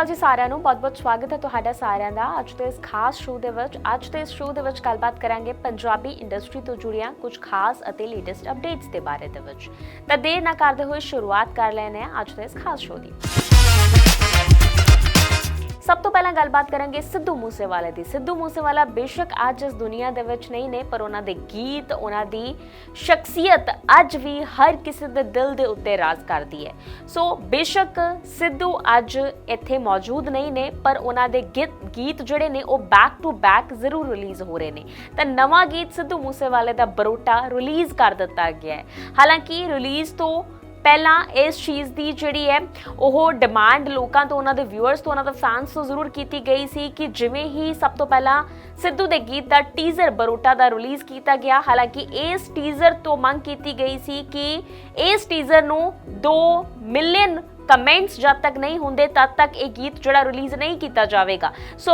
ਅਕਾਲ ਜੀ ਸਾਰਿਆਂ ਨੂੰ। ਬਹੁਤ-ਬਹੁਤ ਸਵਾਗਤ ਹੈ ਤੁਹਾਡਾ ਸਾਰਿਆਂ ਦਾ। ਅੱਜ ਦੇ ਇਸ ਖਾਸ ਸ਼ੋਅ ਦੇ ਵਿੱਚ ਅੱਜ ਦੇ ਇਸ ਸ਼ੋਅ ਦੇ ਵਿੱਚ ਗੱਲਬਾਤ ਕਰਾਂਗੇ ਪੰਜਾਬੀ ਇੰਡਸਟਰੀ ਤੋਂ ਜੁੜੀਆਂ ਕੁਝ ਖਾਸ ਅਤੇ ਲੇਟੈਸਟ ਅਪਡੇਟਸ ਦੇ ਬਾਰੇ ਦੇ ਵਿੱਚ। ਤਾਂ ਦੇਰ ਨਾ ਕਰਦੇ ਹੋਏ ਸ਼ੁਰੂਆਤ ਕਰ ਲੈਣੇ ਆ ਅੱਜ ਦੇ ਇਸ ਖਾਸ ਸ਼ੋਅ ਦੀ। ਸਭ ਗੱਲਬਾਤ ਕਰਾਂਗੇ ਸਿੱਧੂ ਮੂਸੇਵਾਲੇ ਦੀ। ਸਿੱਧੂ ਮੂਸੇਵਾਲਾ ਬੇਸ਼ੱਕ ਅੱਜ ਇਸ ਦੁਨੀਆ ਦੇ ਵਿੱਚ ਨਹੀਂ ਨੇ, ਪਰ ਉਹਨਾਂ ਦੇ ਗੀਤ, ਉਹਨਾਂ ਦੀ ਸ਼ਖਸੀਅਤ ਅੱਜ ਵੀ ਹਰ ਕਿਸੇ ਦੇ ਦਿਲ ਦੇ ਉੱਤੇ ਰਾਜ ਕਰਦੀ ਹੈ। ਸੋ ਬੇਸ਼ੱਕ ਸਿੱਧੂ ਅੱਜ ਇੱਥੇ ਮੌਜੂਦ ਨਹੀਂ ਨੇ, ਪਰ ਉਹਨਾਂ ਦੇ ਗੀਤ ਗੀਤ ਜਿਹੜੇ ਨੇ, ਉਹ ਬੈਕ ਟੂ ਬੈਕ ਜ਼ਰੂਰ ਰਿਲੀਜ਼ ਹੋ ਰਹੇ ਨੇ। ਤਾਂ ਨਵਾਂ ਗੀਤ ਸਿੱਧੂ ਮੂਸੇਵਾਲੇ ਦਾ ਬਰੋਟਾ ਰਿਲੀਜ਼ ਕਰ ਦਿੱਤਾ ਗਿਆ ਹੈ। ਹਾਲਾਂਕਿ ਰਿਲੀਜ਼ ਤੋਂ ਪਹਿਲਾਂ ਇਸ ਚੀਜ਼ ਦੀ ਜਿਹੜੀ ਹੈ, ਉਹ ਡਿਮਾਂਡ ਲੋਕਾਂ ਤੋਂ, ਉਹਨਾਂ ਦੇ ਵਿਊਅਰਸ ਤੋਂ, ਉਹਨਾਂ ਦੇ ਫੈਨਸ ਤੋਂ ਜ਼ਰੂਰ ਕੀਤੀ ਗਈ ਸੀ ਕਿ ਜਿਵੇਂ ਹੀ ਸਭ ਤੋਂ ਪਹਿਲਾਂ ਸਿੱਧੂ ਦੇ ਗੀਤ ਦਾ ਟੀਜ਼ਰ ਬਰੋਟਾ ਦਾ ਰਿਲੀਜ਼ ਕੀਤਾ ਗਿਆ, ਹਾਲਾਂਕਿ ਇਸ ਟੀਜ਼ਰ ਤੋਂ ਮੰਗ ਕੀਤੀ ਗਈ ਸੀ ਕਿ ਇਸ ਟੀਜ਼ਰ ਨੂੰ 2 ਮਿਲੀਅਨ ਕਮੈਂਟਸ ਜਦ ਤੱਕ ਨਹੀਂ ਹੁੰਦੇ, ਤਦ ਤੱਕ ਇਹ ਗੀਤ ਜਿਹੜਾ ਰਿਲੀਜ਼ ਨਹੀਂ ਕੀਤਾ ਜਾਵੇਗਾ। ਸੋ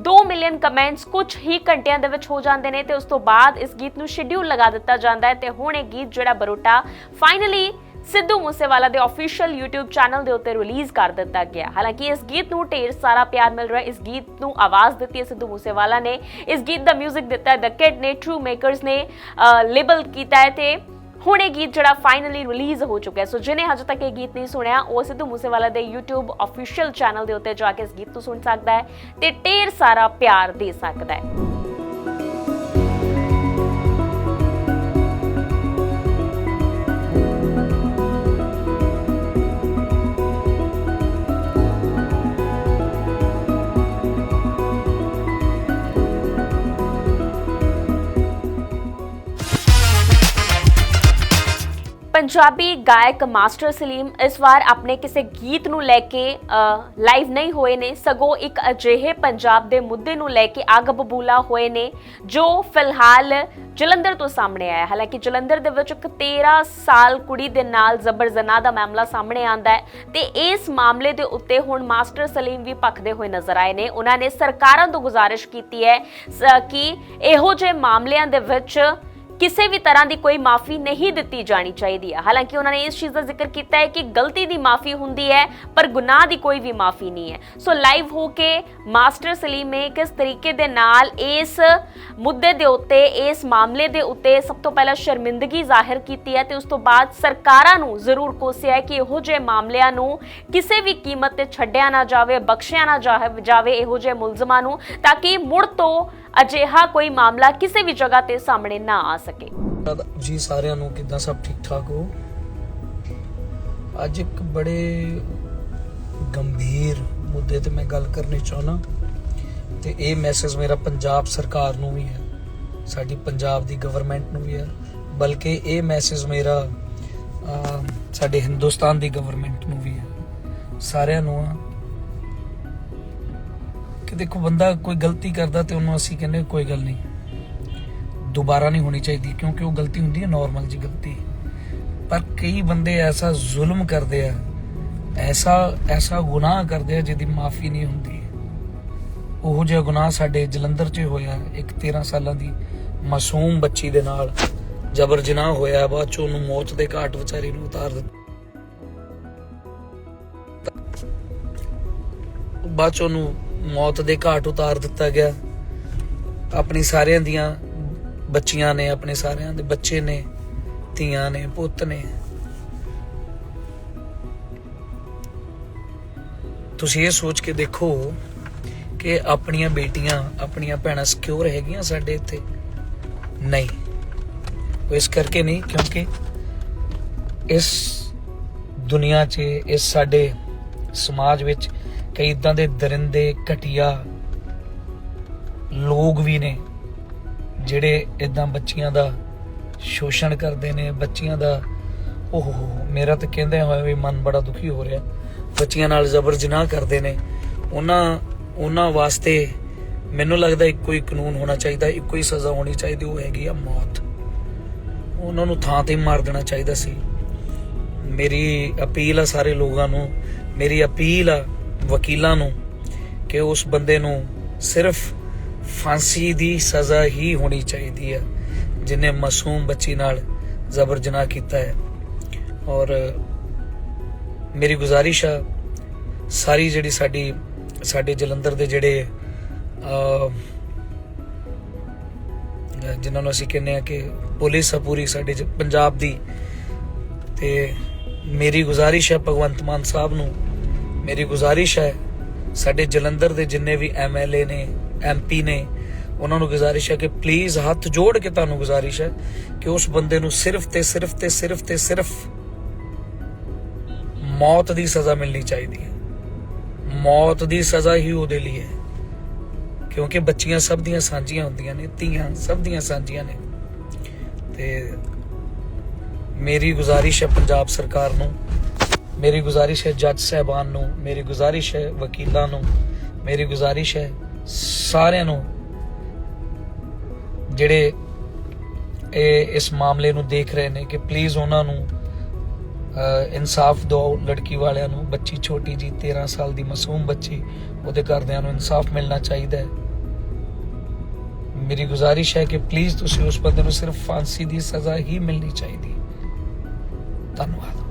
2 ਮਿਲੀਅਨ ਕਮੈਂਟਸ ਕੁਝ ਹੀ ਘੰਟਿਆਂ ਦੇ ਵਿੱਚ ਹੋ ਜਾਂਦੇ ਨੇ ਤੇ ਉਸ ਤੋਂ ਬਾਅਦ ਇਸ ਗੀਤ ਨੂੰ ਸ਼ੈਡਿਊਲ ਲਗਾ ਦਿੱਤਾ ਜਾਂਦਾ ਹੈ ਤੇ ਹੁਣ ਇਹ ਗੀਤ ਜਿਹੜਾ ਬਰੋਟਾ ਫਾਈਨਲੀ ਸਿੱਧੂ ਮੂਸੇਵਾਲਾ ਦੇ ਅਫੀਸ਼ੀਅਲ YouTube ਚੈਨਲ ਦੇ ਉੱਤੇ ਰਿਲੀਜ਼ ਕਰ ਦਿੱਤਾ ਗਿਆ। ਹਾਲਾਂਕਿ ਇਸ ਗੀਤ ਨੂੰ ਢੇਰ ਸਾਰਾ ਪਿਆਰ ਮਿਲ ਰਿਹਾ ਇਸ ਗੀਤ ਨੂੰ ਆਵਾਜ਼ ਦਿੱਤੀ ਹੈ ਸਿੱਧੂ ਮੂਸੇਵਾਲਾ ਨੇ। ਇਸ ਗੀਤ ਦਾ 뮤직 ਦਿੱਤਾ ਹੈ। ਦ ਕਿਡ ਨੇ ਟਰੂ ਮੇਕਰਸ ਨੇ ਲੇਬਲ ਕੀਤਾ ਹੈ ਤੇ ਹੁਣ ਇਹ ਗੀਤ ਜਿਹੜਾ ਫਾਈਨਲੀ ਰਿਲੀਜ਼ ਹੋ ਚੁੱਕਿਆ ਸੋ ਜਿਹਨੇ ਹਜੇ ਤੱਕ ਇਹ ਗੀਤ ਨਹੀਂ ਸੁਣਿਆ, ਉਹ ਸਿੱਧੂ ਮੂਸੇਵਾਲਾ ਦੇ YouTube ਅਫੀਸ਼ੀਅਲ ਚੈਨਲ ਦੇ ਉੱਤੇ ਜਾ ਕੇ ਇਸ ਗੀਤ ਨੂੰ ਸੁਣ ਸਕਦਾ ਹੈ ਤੇ ਢੇਰ ਸਾਰਾ ਪਿਆਰ ਦੇ ਸਕਦਾ ਹੈ। ਪੰਜਾਬੀ ਗਾਇਕ ਮਾਸਟਰ ਸਲੀਮ ਇਸ ਵਾਰ ਆਪਣੇ ਕਿਸੇ ਗੀਤ ਨੂੰ ਲੈ ਕੇ ਲਾਈਵ ਨਹੀਂ ਹੋਏ ਨੇ। ਸਗੋਂ ਇੱਕ ਅਜਿਹੇ ਪੰਜਾਬ ਦੇ ਮੁੱਦੇ ਨੂੰ ਲੈ ਕੇ ਅੱਗ ਬਬੂਲਾ ਹੋਏ ਨੇ, ਜੋ ਫਿਲਹਾਲ ਜਲੰਧਰ ਤੋਂ ਸਾਹਮਣੇ ਆਇਆ। ਹਾਲਾਂਕਿ ਜਲੰਧਰ ਦੇ ਵਿੱਚ ਇੱਕ 13 ਸਾਲ ਕੁੜੀ ਦੇ ਨਾਲ ਜ਼ਬਰ ਜ਼ਨਾ ਦਾ ਮਾਮਲਾ ਸਾਹਮਣੇ ਆਂਦਾ ਹੈ ਤੇ ਇਸ ਮਾਮਲੇ ਦੇ ਉੱਤੇ ਹੁਣ ਮਾਸਟਰ ਸਲੀਮ ਵੀ ਭਖਦੇ ਹੋਏ ਨਜ਼ਰ ਆਏ ਨੇ। ਉਹਨਾਂ ਨੇ ਸਰਕਾਰਾਂ ਤੋਂ ਗੁਜ਼ਾਰਿਸ਼ ਕੀਤੀ ਹੈ, ਸ- ਕਿ ਇਹੋ ਜਿਹੇ ਮਾਮਲਿਆਂ ਦੇ ਵਿੱਚ ਕਿਸੇ ਵੀ ਤਰ੍ਹਾਂ ਦੀ ਕੋਈ ਮਾਫੀ ਨਹੀਂ ਦਿੱਤੀ ਜਾਣੀ ਚਾਹੀਦੀ ਹੈ। ਹਾਲਾਂਕਿ ਉਹਨਾਂ ਨੇ ਇਸ ਚੀਜ਼ ਦਾ ਜ਼ਿਕਰ ਕੀਤਾ ਹੈ ਕਿ ਗਲਤੀ ਦੀ ਮਾਫੀ ਹੁੰਦੀ ਹੈ, ਪਰ ਗੁਨਾਹ ਦੀ ਕੋਈ ਵੀ ਮਾਫੀ ਨਹੀਂ ਹੈ। ਸੋ ਲਾਈਵ ਹੋ ਕੇ ਮਾਸਟਰ ਸਲੀਮ ਨੇ ਕਿਸ ਤਰੀਕੇ ਦੇ ਨਾਲ ਇਸ ਮੁੱਦੇ ਦੇ ਉੱਤੇ, ਇਸ ਮਾਮਲੇ ਦੇ ਉੱਤੇ ਸਭ ਤੋਂ ਪਹਿਲਾਂ ਸ਼ਰਮਿੰਦਗੀ ਜ਼ਾਹਿਰ ਕੀਤੀ ਹੈ ਤੇ ਉਸ ਤੋਂ ਬਾਅਦ ਸਰਕਾਰਾਂ ਨੂੰ ਜ਼ਰੂਰ ਕੋਸਿਆ ਹੈ ਕਿ ਇਹੋ ਜਿਹੇ ਮਾਮਲਿਆਂ ਨੂੰ ਕਿਸੇ ਵੀ ਕੀਮਤ ਤੇ ਛੱਡਿਆ ਨਾ ਜਾਵੇ, ਬਖਸ਼ਿਆ ਨਾ ਜਾਵੇ ਜਾਵੇ ਇਹੋ ਜਿਹੇ ਮੁਲਜ਼ਮਾਂ ਨੂੰ, ਤਾਂ ਕਿ ਮੁੜ ਤੋਂ ਅਜਿਹਾ ਕੋਈ ਮਾਮਲਾ ਕਿਸੇ ਵੀ ਜਗ੍ਹਾ ਤੇ ਸਾਹਮਣੇ ਨਾ ਆ ਸਕੇ। ਜੀ ਸਾਰਿਆਂ ਨੂੰ ਕਿਦਾਂ ਸਭ ਠੀਕ ਠਾਕ ਹੋ? ਅੱਜ ਇੱਕ ਬੜੇ ਗੰਭੀਰ ਮੁੱਦੇ ਤੇ ਮੈਂ ਗੱਲ ਕਰਨੀ ਚਾਹਣਾ ਤੇ ਇਹ ਮੈਸੇਜ ਮੇਰਾ ਪੰਜਾਬ ਸਰਕਾਰ ਨੂੰ ਵੀ ਹੈ, ਸਾਡੀ ਪੰਜਾਬ ਦੀ ਗਵਰਨਮੈਂਟ ਨੂੰ ਵੀ ਹੈ, ਬਲਕਿ ਇਹ ਮੈਸੇਜ ਮੇਰਾ ਸਾਡੇ ਹਿੰਦੁਸਤਾਨ ਦੀ ਗਵਰਨਮੈਂਟ ਨੂੰ ਵੀ ਹੈ। ਸਾਰਿਆਂ ਨੂੰ ਆ ਕਿ ਦੇਖੋ ਬੰਦਾ ਕੋਈ ਗਲਤੀ ਕਰਦਾ ਤੇ ਉਹਨੂੰ ਅਸੀਂ ਕਹਿੰਦੇ ਕੋਈ ਗੱਲ ਨਹੀਂ। ਦੁਬਾਰਾ ਨਹੀਂ ਹੋਣੀ ਚਾਹੀਦੀ ਕਿਉਂਕਿ ਉਹ ਗਲਤੀ ਹੁੰਦੀ ਹੈ ਨਾਰਮਲ ਜੀ ਗਲਤੀ। ਪਰ ਕਈ ਬੰਦੇ ਐਸਾ ਜ਼ੁਲਮ ਕਰਦੇ ਆ, ਐਸਾ ਐਸਾ ਗੁਨਾਹ ਕਰਦੇ ਆ ਜਿਹਦੀ ਮਾਫੀ ਨਹੀਂ ਹੁੰਦੀ। ਉਹ ਜਿਹਾ ਗੁਨਾਹ ਸਾਡੇ ਜਲੰਧਰ 'ਚ ਹੋਇਆ, ਇੱਕ 13 ਸਾਲਾਂ ਦੀ ਮਾਸੂਮ ਬੱਚੀ ਦੇ ਨਾਲ। ਜਬਰ ਜਨਾਹ ਹੋਇਆ, ਬਾਅਦ 'ਚ ਉਹਨੂੰ ਮੌਤ ਦੇ ਘਾਟ ਵਿਚਾਰੀ ਨੂੰ ਉਤਾਰ ਦਿੱਤਾ। ਬਾਅਦ 'ਚ ਉਹਨੂੰ ਮੌਤ ਦੇ ਘਾਟ ਉਤਾਰ ਦਿੱਤਾ ਗਿਆ। ਆਪਣੀ ਸਾਰਿਆਂ ਦੀਆਂ ਬੱਚੀਆਂ ਨੇ, ਆਪਣੇ ਸਾਰਿਆਂ ਦੇ ਬੱਚੇ ਨੇ, ਧੀਆਂ ਨੇ, ਪੁੱਤ ਨੇ। ਤੁਸੀਂ ਇਹ ਸੋਚ ਕੇ ਦੇਖੋ ਕਿ ਆਪਣੀਆਂ ਬੇਟੀਆਂ, ਆਪਣੀਆਂ ਭੈਣਾਂ ਸਿਕਿਉਰ ਹੈਗੀਆਂ ਸਾਡੇ ਇੱਥੇ? ਨਹੀਂ। ਉਹ ਇਸ ਕਰਕੇ ਨਹੀਂ, ਕਿਉਂਕਿ ਇਸ ਦੁਨੀਆ 'ਚ, ਇਸ ਸਾਡੇ ਸਮਾਜ ਵਿੱਚ ਕਈ ਇਦਾਂ ਦੇ ਦਰਿੰਦੇ, ਘਟੀਆ ਲੋਕ ਵੀ ਨੇ, ਜਿਹੜੇ ਇਦਾਂ ਬੱਚੀਆਂ ਦਾ ਸ਼ੋਸ਼ਣ ਕਰਦੇ ਨੇ, ਬੱਚੀਆਂ ਦਾ, ਓਹ ਮੇਰਾ ਤਾਂ ਕਹਿੰਦੇ ਹੋਏ ਵੀ ਮਨ ਬੜਾ ਦੁਖੀ ਹੋ ਰਿਹਾ। ਬੱਚੀਆਂ ਨਾਲ ਜ਼ਬਰ ਜਨਾਹ ਕਰਦੇ ਨੇ। ਉਹਨਾਂ ਉਹਨਾਂ ਵਾਸਤੇ ਮੈਨੂੰ ਲੱਗਦਾ ਇੱਕੋ ਹੀ ਕਾਨੂੰਨ ਹੋਣਾ ਚਾਹੀਦਾ, ਇੱਕੋ ਹੀ ਸਜ਼ਾ ਹੋਣੀ ਚਾਹੀਦੀ, ਉਹ ਹੈਗੀ ਆ ਮੌਤ। ਉਹਨਾਂ ਨੂੰ ਥਾਂ ਤੇ ਮਾਰ ਦੇਣਾ ਚਾਹੀਦਾ ਸੀ। ਮੇਰੀ ਅਪੀਲ ਆ ਸਾਰੇ ਲੋਕਾਂ ਨੂੰ ਮੇਰੀ ਅਪੀਲ ਆ ਵਕੀਲਾਂ ਨੂੰ ਕਿ ਉਸ ਬੰਦੇ ਨੂੰ ਸਿਰਫ ਫਾਂਸੀ ਦੀ ਸਜ਼ਾ ਹੀ ਹੋਣੀ ਚਾਹੀਦੀ ਆ ਜਿਨੇ ਮਾਸੂਮ ਬੱਚੀ ਨਾਲ ਜ਼ਬਰ ਜਨਾਹ ਕੀਤਾ ਹੈ। ਔਰ ਮੇਰੀ ਗੁਜ਼ਾਰਿਸ਼ ਆ ਸਾਰੀ ਜਿਹੜੀ ਸਾਡੀ ਸਾਡੇ ਜਲੰਧਰ ਦੇ ਜਿਹੜੇ ਅਹ, ਜਿਨ੍ਹਾਂ ਨੂੰ ਅਸੀਂ ਕਹਿੰਦੇ ਆ ਕਿ ਪੁਲਿਸ ਆ ਪੂਰੀ ਸਾਡੇ ਜ- ਪੰਜਾਬ ਦੀ ਤੇ ਮੇਰੀ ਗੁਜ਼ਾਰਿਸ਼ ਹੈ ਭਗਵੰਤ ਮਾਨ ਸਾਹਿਬ ਨੂੰ ਮੇਰੀ ਗੁਜ਼ਾਰਿਸ਼ ਹੈ, ਸਾਡੇ ਜਲੰਧਰ ਦੇ ਜਿੰਨੇ ਵੀ ਐਮਐਲਏ ਨੇ ਐਮਪੀ ਨੇ, ਉਹਨਾਂ ਨੂੰ ਗੁਜ਼ਾਰਿਸ਼ ਹੈ ਕਿ ਪਲੀਜ਼ ਹੱਥ ਜੋੜ ਕੇ ਤੁਹਾਨੂੰ ਗੁਜ਼ਾਰਿਸ਼ ਹੈ ਕਿ ਉਸ ਬੰਦੇ ਨੂੰ ਸਿਰਫ ਤੇ ਸਿਰਫ ਤੇ ਸਿਰਫ ਤੇ ਸਿਰਫ ਮੌਤ ਦੀ ਸਜ਼ਾ ਮਿਲਣੀ ਚਾਹੀਦੀ ਹੈ। ਮੌਤ ਦੀ ਸਜ਼ਾ ਹੀ ਉਹਦੇ ਲਈ ਹੈ, ਕਿਉਂਕਿ ਬੱਚੀਆਂ ਸਭ ਦੀਆਂ ਸਾਂਝੀਆਂ ਹੁੰਦੀਆਂ ਨੇ, ਧੀਆਂ ਸਭ ਦੀਆਂ ਸਾਂਝੀਆਂ ਨੇ। ਤੇ ਮੇਰੀ ਗੁਜ਼ਾਰਿਸ਼ ਹੈ ਪੰਜਾਬ ਸਰਕਾਰ ਨੂੰ ਮੇਰੀ ਗੁਜ਼ਾਰਿਸ਼ ਹੈ ਜੱਜ ਸਾਹਿਬਾਨ ਨੂੰ, ਮੇਰੀ ਗੁਜ਼ਾਰਿਸ਼ ਹੈ ਵਕੀਲਾਂ ਨੂੰ, ਮੇਰੀ ਗੁਜ਼ਾਰਿਸ਼ ਹੈ ਸਾਰਿਆਂ ਨੂੰ ਜਿਹੜੇ ਇਹ ਇਸ ਮਾਮਲੇ ਨੂੰ ਦੇਖ ਰਹੇ ਨੇ ਕਿ ਪਲੀਜ਼ ਉਹਨਾਂ ਨੂੰ ਇਨਸਾਫ ਦਿਓ ਲੜਕੀ ਵਾਲਿਆਂ ਨੂੰ, ਬੱਚੀ ਛੋਟੀ ਜੀ 13 ਸਾਲ ਦੀ ਮਾਸੂਮ ਬੱਚੀ, ਉਹਦੇ ਘਰਦਿਆਂ ਨੂੰ ਇਨਸਾਫ ਮਿਲਣਾ ਚਾਹੀਦਾ ਹੈ। ਮੇਰੀ ਗੁਜ਼ਾਰਿਸ਼ ਹੈ ਕਿ ਪਲੀਜ਼ ਤੁਸੀਂ ਉਸ ਬੰਦੇ ਨੂੰ ਸਿਰਫ ਫਾਂਸੀ ਦੀ ਸਜ਼ਾ ਹੀ ਮਿਲਣੀ ਚਾਹੀਦੀ ਧੰਨਵਾਦ।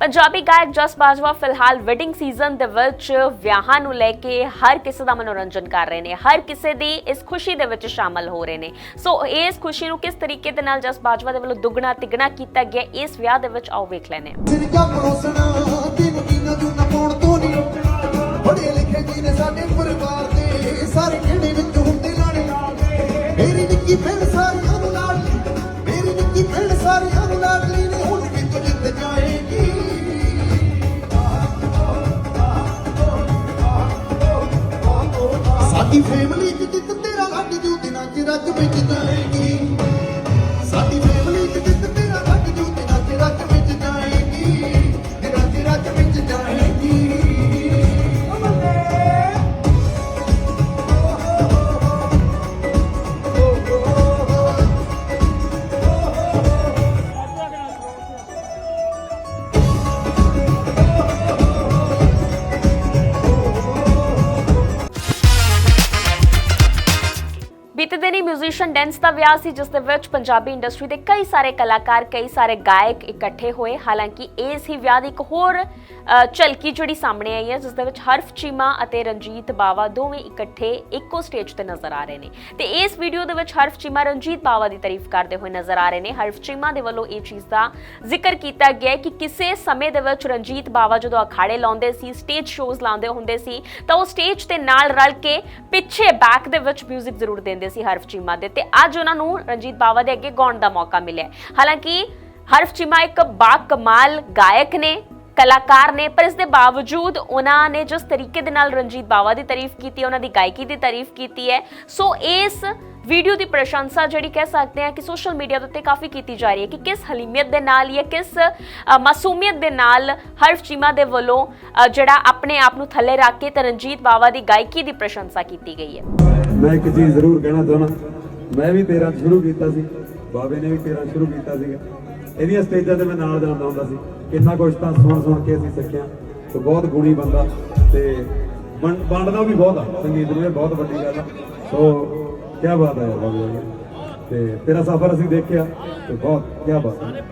ਪੰਜਾਬੀ ਗਾਇਕ ਜਸ ਬਾਜਵਾ ਫਿਲਹਾਲ ਵੈਡਿੰਗ ਸੀਜ਼ਨ ਦੇ ਵਿੱਚ ਵਿਆਹਾਂ ਨੂੰ ਲੈ ਕੇ ਹਰ ਕਿਸੇ ਦਾ ਮਨੋਰੰਜਨ ਕਰ ਰਹੇ ਨੇ, ਹਰ ਕਿਸੇ ਦੀ ਇਸ ਖੁਸ਼ੀ ਦੇ ਵਿੱਚ ਸ਼ਾਮਲ ਹੋ ਰਹੇ ਨੇ। ਸੋ ਇਸ ਖੁਸ਼ੀ ਨੂੰ ਕਿਸ ਤਰੀਕੇ ਦੇ ਨਾਲ ਜਸ ਬਾਜਵਾ ਦੇ ਵੱਲੋਂ ਦੁੱਗਣਾ ਤਿੱਗਣਾ ਕੀਤਾ ਗਿਆ, ਇਸ ਵਿਆਹ ਦੇ ਵਿੱਚ ਆਓ ਵੇਖ ਲੈਨੇ ਹਾਂ। ਪਰੋਸਣਾ ਦਿਨ ਦੀਨਾ ਜੂਨਾ ਪਾਉਣ ਤੋਂ ਨਹੀਂ ਪੜ੍ਹੇ ਲਿਖੇ ਜੀ ਨੇ ਸਾਡੇ ਪਰਿਵਾਰ ਦੇ, ਸਾਰੇ ਖੇੜੇ ਵਿੱਚ ਹੁੰਦੇ ਲਾਣੇ ਮੇਰੀ ਨਿੱਕੀ ਭੈਣ ਸਾਰਿਆਂ ਨੂੰ ਨਾਲ ਮੇਰੀ ਨਿੱਕੀ ਭੈਣ ਸਾਰਿਆਂ ਨੂੰ ਲਾਡਲੀ ਨੇ ਸਾਡੀ ਫੈਮਿਲੀ ਚ ਜਿੱਤ ਤੇਰਾ ਲੱਗ ਜੂ ਦਿਨਾਂ ਚ ਰੱਜ ਵਿੱਚ ਬੀਤੇ ਦਿਨੀ ਮਿਊਜ਼ੀਸ਼ੀਅਨ ਡੈਂਸ ਦਾ ਵਿਆਹ ਸੀ ਜਿਸ ਦੇ ਵਿੱਚ ਪੰਜਾਬੀ ਇੰਡਸਟਰੀ ਦੇ ਕਈ ਸਾਰੇ ਕਲਾਕਾਰ, ਕਈ ਸਾਰੇ ਗਾਇਕ ਇਕੱਠੇ ਹੋਏ। ਹਾਲਾਂਕਿ ਇਸ ਹੀ ਵਿਆਹ ਦੀ ਇੱਕ ਹੋਰ ਝਲਕੀ ਜਿਹੜੀ ਸਾਹਮਣੇ ਆਈ ਹੈ ਜਿਸ ਦੇ ਵਿੱਚ ਹਰਫ ਚੀਮਾ ਅਤੇ ਰਣਜੀਤ ਬਾਵਾ ਦੋਵੇਂ ਇਕੱਠੇ ਇੱਕੋ ਸਟੇਜ ਤੇ ਨਜ਼ਰ ਆ ਰਹੇ ਨੇ। ਤੇ ਇਸ ਵੀਡੀਓ ਦੇ ਵਿੱਚ ਹਰਫ ਚੀਮਾ, ਰਣਜੀਤ ਬਾਵਾ ਦੀ ਤਾਰੀਫ ਕਰਦੇ ਹੋਏ ਨਜ਼ਰ ਆ ਰਹੇ ਨੇ। ਹਰਫ ਚੀਮਾ ਦੇ ਵੱਲੋਂ ਇਹ ਚੀਜ਼ ਦਾ ਜ਼ਿਕਰ ਕੀਤਾ ਗਿਆ ਕਿ ਕਿਸੇ ਸਮੇਂ ਦੇ ਵਿੱਚ ਰਣਜੀਤ ਬਾਵਾ ਜਦੋਂ ਅਖਾੜੇ ਲਾਉਂਦੇ ਸੀ ਸਟੇਜ ਸ਼ੋਜ਼ ਲਾਉਂਦੇ ਹੁੰਦੇ ਸੀ, ਤਾਂ ਉਹ ਸਟੇਜ ਤੇ ਨਾਲ ਰਲ ਕੇ ਪਿੱਛੇ ਬੈਕ ਦੇ ਵਿੱਚ ਮਿਊਜ਼ਿਕ ਜ਼ਰੂਰ ਦਿੰਦੇ ਸੀ ਹਰਫ ਚੀਮਾ ਦੇ ਤੇ ਅੱਜ ਉਹਨਾਂ ਨੂੰ ਰਣਜੀਤ ਬਾਵਾ ਦੇ ਅੱਗੇ ਗਾਉਣ ਦਾ ਮੌਕਾ ਮਿਲਿਆ ਹਾਲਾਂਕਿ ਹਰਫ ਚੀਮਾ ਇੱਕ ਬਾ ਕਮਾਲ ਗਾਇਕ ਨੇ, ਕਲਾਕਾਰ ਨੇ, ਪਰ ਇਸ ਦੇ ਬਾਵਜੂਦ ਉਹਨਾਂ ਨੇ ਜਿਸ ਤਰੀਕੇ ਦੇ ਨਾਲ ਰਣਜੀਤ ਬਾਵਾ ਦੀ ਤਾਰੀਫ ਕੀਤੀ ਉਹਨਾਂ ਦੀ ਗਾਇਕੀ ਦੀ ਤਾਰੀਫ ਕੀਤੀ ਹੈ, ਸੋ ਇਸ ਵੀਡੀਓ ਦੀ ਪ੍ਰਸ਼ੰਸਾ ਜਿਹੜੀ ਕਹਿ ਸਕਦੇ ਹਾਂ ਕਿ ਸੋਸ਼ਲ ਮੀਡੀਆ ਦੇ ਉੱਤੇ ਕਾਫੀ ਕੀਤੀ ਜਾ ਰਹੀ ਹੈ ਕਿ ਕਿਸ ਹਲੀਮੀਅਤ ਦੇ ਨਾਲ ਜਾਂ ਕਿਸ ਅ, ਮਾਸੂਮੀਅਤ ਦੇ ਨਾਲ ਹਰਫ ਚੀਮਾ ਦੇ ਵੱਲੋਂ ਅ, ਜਿਹੜਾ ਆਪਣੇ ਆਪ ਨੂੰ ਥੱਲੇ ਰੱਖ ਕੇ ਤੇ ਰਣਜੀਤ ਬਾਵਾ ਦੀ ਗਾਇਕੀ ਦੀ ਪ੍ਰਸ਼ੰਸਾ ਕੀਤੀ ਗਈ ਹੈ। ਮੈਂ ਇੱਕ ਚੀਜ਼ ਜ਼ਰੂਰ ਕਹਿਣਾ ਚਾਹਣਾ ਮੈਂ ਵੀ 13 ਸ਼ੁਰੂ ਕੀਤਾ ਸੀ। ਬਾਬੇ ਨੇ ਵੀ 13 ਸ਼ੁਰੂ ਕੀਤਾ ਸੀਗਾ। ਇਹਦੀਆਂ ਸਟੇਜਾਂ ਤੇ ਮੈਂ ਨਾਲ ਜਾਂਦਾ ਹੁੰਦਾ ਸੀ। ਕਿੰਨਾ ਕੁਛ ਤਾਂ ਸੁਣ ਸੁਣ ਕੇ ਅਸੀਂ ਸਿੱਖਿਆ। ਤੇ ਬਹੁਤ ਗੁਣੀ ਬੰਦਾ। ਤੇ ਵੰਡ- ਵੰਡਦਾ ਵੀ ਬਹੁਤ ਆ। ਸੰਗੀਤ ਨੂੰ ਇਹ ਬਹੁਤ ਵੱਡੀ ਗੱਲ ਆ। ਸੋ ਕੀ ਬਾਤ ਹੈ ਯਾਰ ਤੇ ਤੇਰਾ ਸਫ਼ਰ ਅਸੀਂ ਦੇਖਿਆ ਤੇ ਬਹੁਤ ਕੀ ਬਾਤ ਹੈ।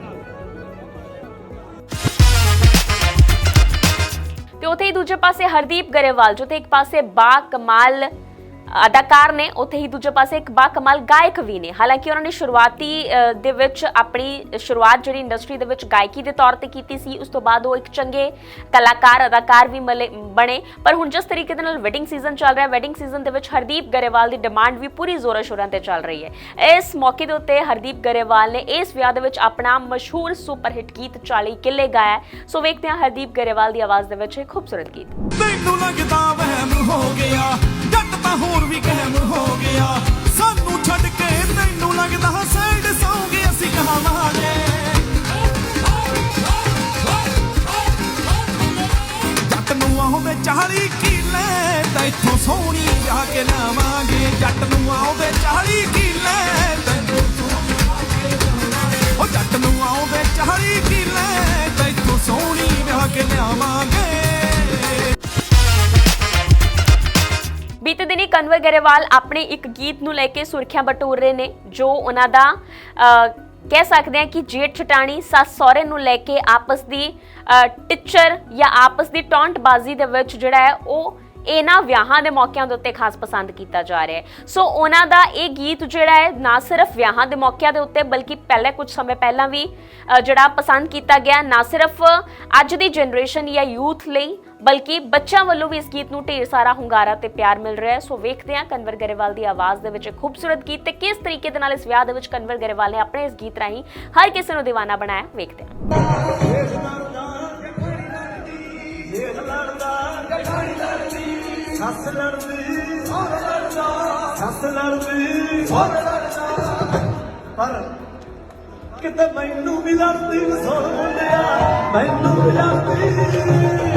ਤੇ ਉੱਥੇ ਹੀ ਦੂਜੇ ਪਾਸੇ ਹਰਦੀਪ ਗਰੇਵਾਲ, ਜੋ ਤੇ ਇੱਕ ਪਾਸੇ ਬਾ ਕਮਾਲ ਅਦਾਕਾਰ ਨੇ ਉੱਥੇ ਹੀ ਦੂਜੇ ਪਾਸੇ ਇੱਕ ਬਾ ਕਮਾਲ ਗਾਇਕ ਵੀ ਨੇ। ਹਾਲਾਂਕਿ ਉਹਨਾਂ ਨੇ ਸ਼ੁਰੂਆਤੀ ਦੇ ਵਿੱਚ ਆਪਣੀ ਸ਼ੁਰੂਆਤ ਜਿਹੜੀ ਇੰਡਸਟਰੀ ਦੇ ਵਿੱਚ ਗਾਇਕੀ ਦੇ ਤੌਰ ਤੇ ਕੀਤੀ ਸੀ, ਉਸ ਤੋਂ ਬਾਅਦ ਉਹ ਇੱਕ ਚੰਗੇ ਕਲਾਕਾਰ, ਅਦਾਕਾਰ ਵੀ ਮਲੇ- ਬਣੇ। ਪਰ ਹੁਣ ਜਿਸ ਤਰੀਕੇ ਦੇ ਨਾਲ ਵੈਡਿੰਗ ਸੀਜ਼ਨ ਚੱਲ ਰਿਹਾ ਵੈਡਿੰਗ ਸੀਜ਼ਨ ਦੇ ਵਿੱਚ ਹਰਦੀਪ ਗਰੇਵਾਲ ਦੀ ਡਿਮਾਂਡ ਵੀ ਪੂਰੀ ਜ਼ੋਰਾਂ ਸ਼ੋਰਾਂ ਤੇ ਚੱਲ ਰਹੀ ਹੈ। ਇਸ ਮੌਕੇ ਦੇ ਉੱਤੇ ਹਰਦੀਪ ਗਰੇਵਾਲ ਨੇ ਇਸ ਵਿਆਹ ਦੇ ਵਿੱਚ ਆਪਣਾ ਮਸ਼ਹੂਰ ਸੁਪਰ ਹਿੱਟ ਗੀਤ 40 ਕਿੱਲੇ ਗਾਇਆ ਸੋ ਵੇਖਦੇ ਹਾਂ ਹਰਦੀਪ ਗਰੇਵਾਲ ਦੀ ਆਵਾਜ਼ ਦੇ ਵਿੱਚ ਇਹ ਖੂਬਸੂਰਤ ਗੀਤ। ਤੈਨੂੰ ਲੱਗਦਾ ਵਹਿਮ ਹੋ ਗਿਆ, ਜੱਟ ਹੋਰ ਵੀ ਕਹਿਮ ਹੋ ਗਿਆ। ਸਾਨੂੰ ਛੱਡ ਕੇ ਤੈਨੂੰ ਲੱਗਦਾ ਸਾਈਡ ਸੌਂਗੇ ਅਸੀਂ ਕਹਾਵਾਂਗੇ। ਜੱਟ ਨੂੰ ਆਉਂਦੇ 40 ਕਿੱਲੇ, ਤਾਂ ਇੱਥੋਂ ਸੋਹਣੀ ਵਿਆਹ ਕੇ ਲਾਵਾਂਗੇ ਜੱਟ ਨੂੰ ਆਉਂਦੇ 40 ਕਿੱਲੇ ਤੈਨੂੰ ਉਹ ਜੱਟ ਨੂੰ ਆਉਂਦੇ 40 ਕਿੱਲੇ, ਤਾਂ ਇੱਥੋਂ ਸੋਹਣੀ ਵਿਆਹ ਕੇ ਲਿਆਵਾਂਗੇ। ਬੀਤੇ ਦਿਨੀ ਕਨਵਰ ਗਰੇਵਾਲ ਆਪਣੇ ਇੱਕ ਗੀਤ ਨੂੰ ਲੈ ਕੇ ਸੁਰਖੀਆਂ ਬਟੋਰ ਰਹੇ ਨੇ ਜੋ ਉਹਨਾਂ ਦਾ ਕਹਿ ਸਕਦੇ ਹਾਂ ਕਿ ਜੇਠ ਛਟਾਣੀ ਸੱਸ ਸਹੁਰੇ ਨੂੰ ਲੈ ਕੇ ਆਪਸ ਦੀ ਅ, ਜਾਂ ਆਪਸ ਦੀ ਟੌਂਟਬਾਜ਼ੀ ਦੇ ਵਿੱਚ ਜਿਹੜਾ ਹੈ ਉਹ ਇਹਨਾਂ ਵਿਆਹਾਂ ਦੇ ਮੌਕਿਆਂ ਦੇ ਉੱਤੇ ਖਾਸ ਪਸੰਦ ਕੀਤਾ ਜਾ ਰਿਹਾ ਹੈ। ਸੋ ਉਹਨਾਂ ਦਾ ਇਹ ਗੀਤ ਜਿਹੜਾ ਹੈ ਨਾ ਸਿਰਫ ਵਿਆਹਾਂ ਦੇ ਮੌਕਿਆਂ ਦੇ ਉੱਤੇ ਬਲਕਿ ਪਹਿਲੇ ਕੁਝ ਸਮੇਂ ਪਹਿਲਾਂ ਵੀ ਜਿਹੜਾ ਪਸੰਦ ਕੀਤਾ ਗਿਆ ਨਾ ਸਿਰਫ ਅੱਜ ਦੀ ਜਨਰੇਸ਼ਨ ਜਾਂ ਯੂਥ ਲਈ ਬਲਕਿ ਬੱਚਿਆਂ ਵੱਲੋਂ ਵੀ ਇਸ ਗੀਤ ਨੂੰ ਢੇਰ ਸਾਰਾ ਹੁੰਗਾਰਾ ਤੇ ਪਿਆਰ ਮਿਲ ਰਿਹਾ ਹੈ। ਸੋ ਵੇਖਦੇ ਹਾਂ ਕਨਵਰ ਗਰੇਵਾਲ ਦੀ ਆਵਾਜ਼ ਦੇ ਵਿੱਚ ਖੂਬਸੂਰਤ ਗੀਤ ਤੇ ਕਿਸ ਤਰੀਕੇ ਦੇ ਨਾਲ ਇਸ ਵਿਆਹ ਦੇ ਵਿੱਚ ਕਨਵਰ ਗਰੇਵਾਲ ਨੇ ਆਪਣੇ ਇਸ ਗੀਤ ਰਾਹੀਂ ਹਰ ਕਿਸੇ ਨੂੰ دیਵਾਨਾ ਬਣਾਇਆ, ਵੇਖਦੇ ਹਾਂ। ਸੱਸ ਲੜਦੀ ਸੱਸ ਲੜਦੀ ਪਰ ਕਿਤੇ ਮੈਨੂੰ ਵੀ ਲੜਦੀ ਸੁਣ ਮੁੰਡਿਆ, ਮੈਨੂੰ ਵੀ ਲੜਦੀ।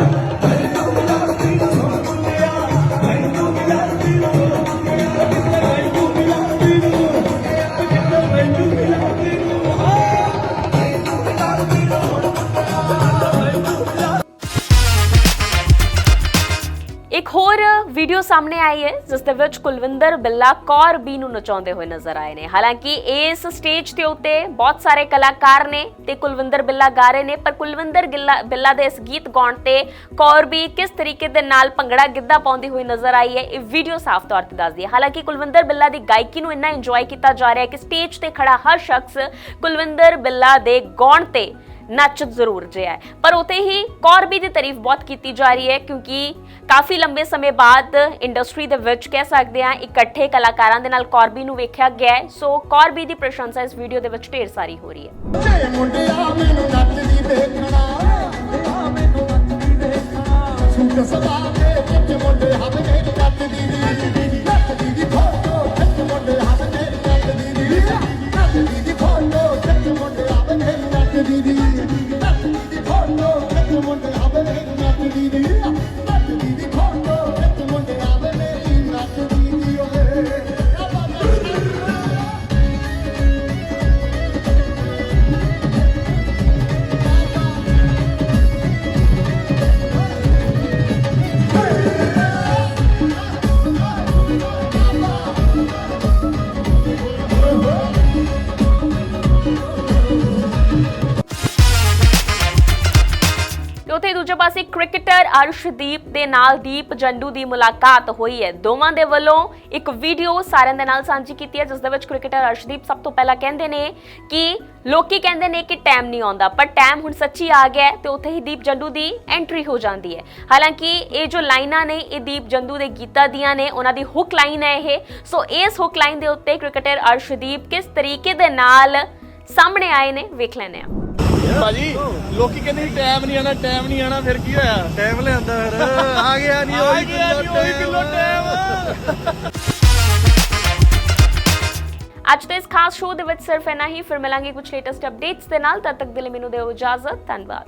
ਸਾਹਮਣੇ ਆਈ ਹੈ, ਜਿਸ ਦੇ ਵਿੱਚ ਕੁਲਵਿੰਦਰ ਬਿੱਲਾ ਕੌਰ ਬੀ ਨੂੰ ਨਚਾਉਂਦੇ ਹੋਏ ਨਜ਼ਰ ਆਏ ਨੇ। ਹਾਲਾਂਕਿ ਇਸ ਸਟੇਜ ਦੇ ਉੱਤੇ ਬਹੁਤ ਸਾਰੇ ਕਲਾਕਾਰ ਨੇ ਤੇ ਕੁਲਵਿੰਦਰ ਬਿੱਲਾ ਗਾ ਰਹੇ ਨੇ, ਪਰ ਕੁਲਵਿੰਦਰ ਗਿੱਲਾ- ਬਿੱਲਾ ਦੇ ਇਸ ਗੀਤ ਗਾਉਣ ਤੇ ਕੌਰ ਬੀ ਕਿਸ ਤਰੀਕੇ ਦੇ ਨਾਲ ਭੰਗੜਾ ਗਿੱਧਾ ਪਾਉਂਦੀ ਹੋਈ ਨਜ਼ਰ ਆਈ ਹੈ, ਇਹ ਵੀਡੀਓ ਸਾਫ਼ ਤੌਰ ਤੇ ਦੱਸਦੀ ਹੈ। ਹਾਲਾਂਕਿ ਕੁਲਵਿੰਦਰ ਬਿੱਲਾ ਦੀ ਗਾਇਕੀ ਨੂੰ ਇੰਨਾ ਇੰਜੋਏ ਕੀਤਾ ਜਾ ਰਿਹਾ ਹੈ ਕਿ ਸਟੇਜ ਤੇ ਖੜਾ ਹਰ ਸ਼ਖਸ ਕੁਲਵਿੰਦਰ ਬਿੱਲਾ ਦੇ ਗਾਉਣ ਤੇ ਨੱਚ ਜ਼ਰੂਰ ਜਿਆ ਹੈ। ਪਰ ਉਤੇ ਹੀ ਕੌਰਬੀ ਦੀ ਤਾਰੀਫ ਬਹੁਤ ਕੀਤੀ ਜਾ ਰਹੀ ਹੈ ਕਿਉਂਕਿ ਕਾਫੀ ਲੰਬੇ ਸਮੇਂ ਬਾਅਦ ਇੰਡਸਟਰੀ ਦੇ ਵਿੱਚ ਕਹਿ ਸਕਦੇ ਹਾਂ ਇਕੱਠੇ ਕਲਾਕਾਰਾਂ ਦੇ ਨਾਲ ਕੌਰਬੀ ਨੂੰ ਵੇਖਿਆ ਗਿਆ ਹੈ। ਸੋ ਕੌਰਬੀ ਦੀ ਪ੍ਰਸ਼ੰਸਾ ਇਸ ਵੀਡੀਓ ਦੇ ਵਿੱਚ ਢੇਰ ਸਾਰੀ ਹੋ ਰਹੀ ਹੈ। ਅਰਸ਼ਦੀਪ ਦੇ ਨਾਲ ਦੀਪ ਜੰਡੂ ਦੀ ਮੁਲਾਕਾਤ ਹੋਈ ਹੈ। ਦੋਵਾਂ ਦੇ ਵੱਲੋਂ ਇੱਕ ਵੀਡੀਓ ਸਾਰਿਆਂ ਦੇ ਨਾਲ ਸਾਂਝੀ ਕੀਤੀ ਹੈ, ਜਿਸ ਦੇ ਵਿੱਚ ਕ੍ਰਿਕਟਰ ਅਰਸ਼ਦੀਪ ਸਭ ਤੋਂ ਪਹਿਲਾਂ ਕਹਿੰਦੇ ਨੇ ਕਿ ਲੋਕੀ ਕਹਿੰਦੇ ਨੇ ਕਿ ਟਾਈਮ ਨਹੀਂ ਆਉਂਦਾ, ਪਰ ਟਾਈਮ ਹੁਣ ਸੱਚੀ ਆ ਗਿਆ ਹੈ ਤੇ ਉੱਥੇ ਹੀ ਦੀਪ ਜੰਡੂ ਦੀ ਐਂਟਰੀ ਹੋ ਜਾਂਦੀ ਹੈ। ਹਾਲਾਂਕਿ ਇਹ ਜੋ ਲਾਈਨਾਂ ਨੇ, ਇਹ ਦੀਪ ਜੰਡੂ ਦੇ ਗੀਤਾਂ ਦੀਆਂ ਨੇ, ਉਹਨਾਂ ਦੀ ਹੁੱਕ ਲਾਈਨ ਹੈ ਇਹ। ਸੋ ਇਸ ਹੁੱਕ ਲਾਈਨ ਦੇ ਉੱਤੇ ਕ੍ਰਿਕਟਰ ਅਰਸ਼ਦੀਪ ਕਿਸ ਤਰੀਕੇ ਦੇ ਨਾਲ ਸਾਹਮਣੇ ਆਏ ਨੇ, ਵੇਖ ਲੈਂਦੇ ਹਾਂ। ਭਾਜੀ ਲੋਕੀ ਕਹਿੰਦੇ ਸੀ ਟਾਈਮ ਨਹੀਂ ਆਣਾ ਟਾਈਮ ਨਹੀਂ ਆਣਾ ਫਿਰ ਕੀ ਹੋਇਆ? ਟਾਈਮ ਲਿਆਂਦਾ ਫਿਰ। ਆ ਗਿਆ ਨਹੀਂ ਉਹੀ ਕਿਲੋ ਟਾਈਮ ਅੱਜ ਦੇ ਇਸ ਖਾਸ ਸ਼ੋਅ ਦੇ ਵਿੱਚ ਸਿਰਫ ਇੰਨਾ ਹੀ। ਫਿਰ ਮਿਲਾਂਗੇ ਕੁਝ ਲੇਟੈਸਟ ਅਪਡੇਟਸ ਦੇ ਨਾਲ। ਤਦ ਤੱਕ ਦੇ ਲਈ ਮੈਨੂੰ ਦਿਓ ਇਜਾਜ਼ਤ। ਧੰਨਵਾਦ।